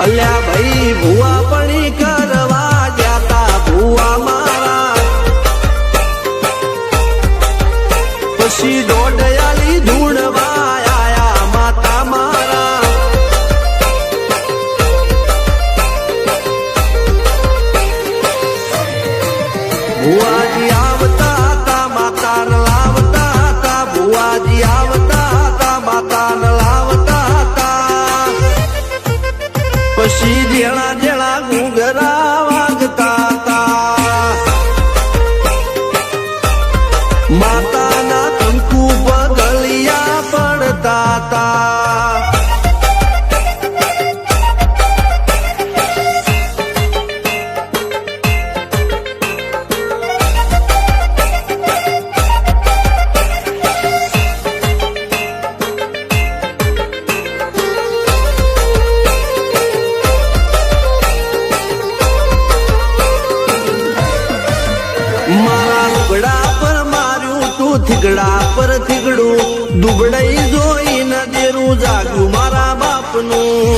અલ્યા ભાઈ ભુવા પણ થીગડા પર થીગડું દુબડાઈ જોઈને દેરું જાગું મારા બાપનું.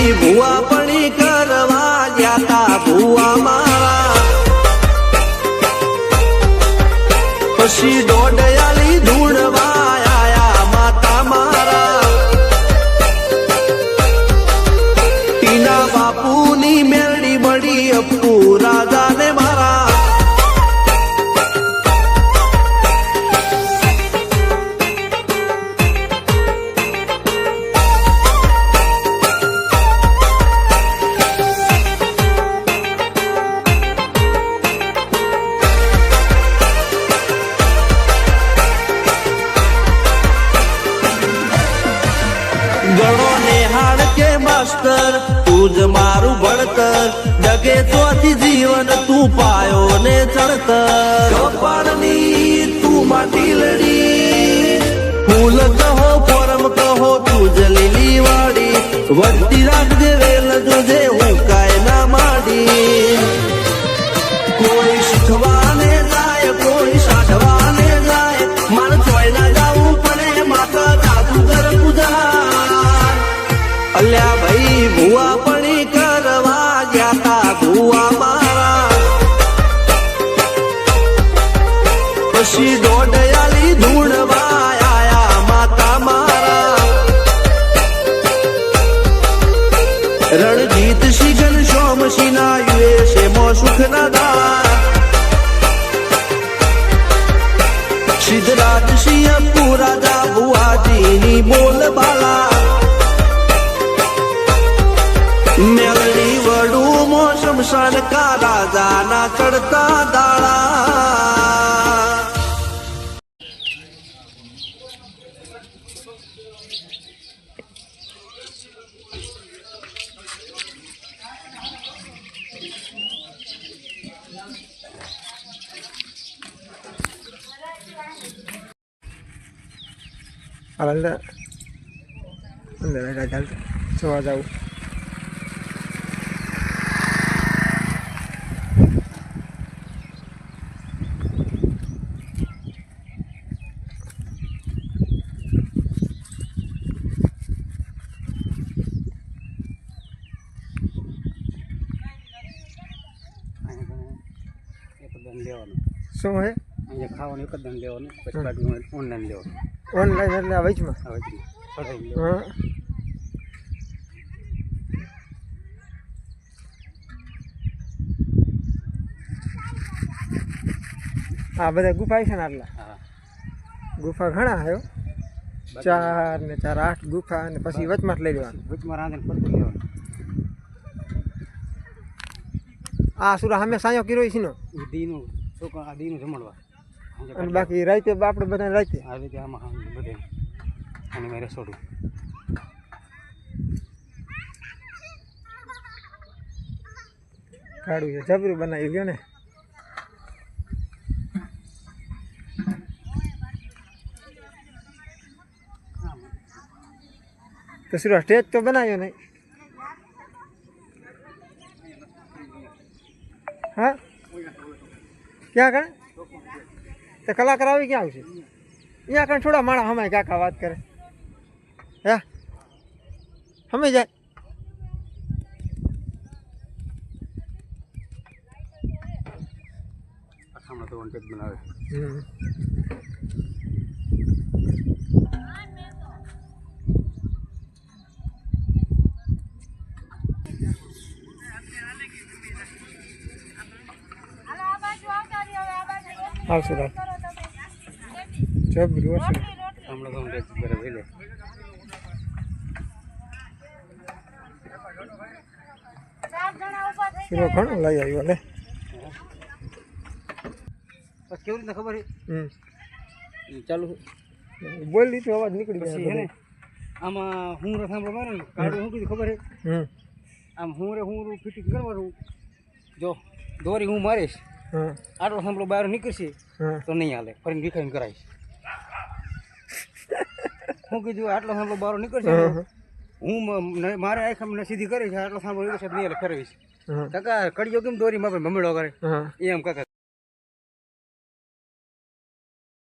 ભાઈ ભુવા કરવા ગયા તા મારા. પછી દોડયાલી ધૂળવા આયા માતા મારા. ટીના બાપુની મેરડી બળી અપ્પુ ગણો નિહાળ કે માસ્તર, તું જ મારું ભણતર જગે ચોથી જીવન તું પાયો ને ચડતર. તું માટી લડી. ફૂલ કહો, પરમ કહો, તું જ લીલી વાડી વધતી રાખજે વેલ જોજે સિંહ પુરાજા ભુવાજીની બોલ બાલા મેલડી વડું મો શમશાન કા ચડતા અંદર અંદર રાજા જોવા જાઉં એક જ દંડ લેવાનો શું હે અહીંયા ખાવાનું એક જ દંડ લેવાનું પછી બાકી ઓનલાઈન લેવાનું ઓનલાઈન એટલે આ વચમાં? હવે ચડાવી લેવાનું હા. આ બધા ગુફા છે ને આટલા? ગુફા ઘણા આવ્યો ચાર ને ચાર આઠ ગુફા અને પછી વચમાં લઈ લેવાનું. વચમાં લેવાનું. આ સુરા સામે સાયો કર્યો છે નો? દીનું છોકરા દીનું જમણવા અને બાકી રાતે આપણે બધા રાતે. આ રીતે આમાં બધે. અને મેં રસોડું. કાઢું છે. જબરું બનાવી ગયો ને. તો શું સ્ટેજ તો બનાવ્યો નહીં? હા? ક્યાં કણે તો કલાકાર આવી ક્યાં આવશે અહીંયા કણે થોડા માણા હમાય કાકા વાત કરે. હે? સમય જાય. આખામાં તો વન બનાવે. હમ. આવશે રાત જબરું હશે હમણાં તો વન પર ભેલે શીરો ઘણો લઈ આવ્યો લે. કેવી રીતે ખબર હમ. ચાલુ. બોલ લીધું અવાજ નીકળી ગયો હે ને આમાં હું રે સાંભળો મારે ને કાઢું શું કીધું ખબર છે? હમ. આમ હું રે હું ફિટિંગ કરવાનું. જો દોરી હું મારીશ હા આટલો સાંભળો બહાર નીકળશે તો નહીં હાલે ફરીને વિખાઈને કરાવીશ. હું કીધું આટલો સાંભળો બારો નીકળશે હું મારે આંખ મને સીધી કરીશ આટલો સાંભળો નીકળશે નહીં ફેરવીશ કાકા કડિયો કેમ દોરી માપે ભમેડો કરે? એમ કાકા.